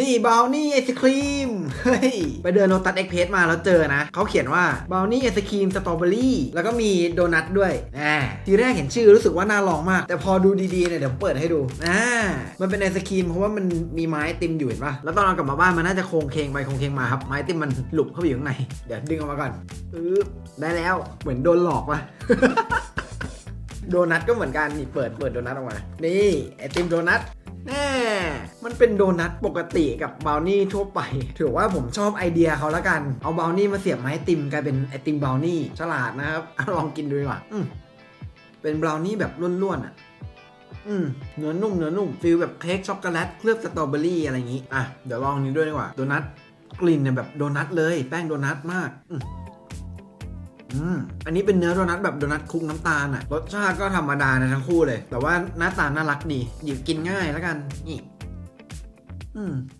นี่บราวนี่ไอศครีม เฮ้ย ไปเดินโ o ตัสเอ็กเพสมาแล้วเจอนะ เขาเขียนว่าบราวนี่ไอศครีมสตรอเบอรี่แล้วก็มีโดนัทด้วยอ่าทีแรกเห็นชื่อรู้สึกว่าน่าลองมาก แต่พอดูดีๆเนี่ยเดี๋ยวผมเปิดให้ดูอ่ามันเป็นไอศครีมเพราะว่ามันมีไม้ติมอยู่เห็นปะแล้วตอนเรากลับมาบ้านมันน่าจะโค้งเคงไปโค้งเคงมาครับไม้ติมมันหลุบเข้าไปอยู่ข้างในเดี๋ยวดึงออกมาก่อนปึ๊บได้แล้วเหมือนโดนหลอกว่ะโดนัทก็เหมือนกันนี่เปิดเปิดโดนัทออกมา นี่ไอติมโดนัทแน่ มันเป็นโดนัทปกติกับบาวนี่ทั่วไป ถือว่าผมชอบไอเดียเขาแล้วกัน เอาบาวนี่มาเสียบไม้ติมกลายเป็นไอติมบาวนี่ฉลาดนะครับอลองกินดูดีกว่าเป็นบราวนี่แบบล้วนๆอะอืมเนื้อนุ่มเนื้อนุ่มฟีลแบบเค้กช็อกโกแลตเคลือบสตรอเบอรี่อะไรอย่างงี้ อะ เดี๋ยวลองนี้ด้วยดีกว่า โดนัทกลิ่นเนี่ยแบบโดนัทเลย แป้งโดนัทมากอืมอืมอันนี้เป็นเนื้อโดนัทแบบโดนัทคุกน้ำตาลอะ รสชาติก็ธรรมดานะทั้งคู่เลย แต่ว่าหน้าตาน่ารักดีหยิบกินง่ายแล้วกันนี่ อืม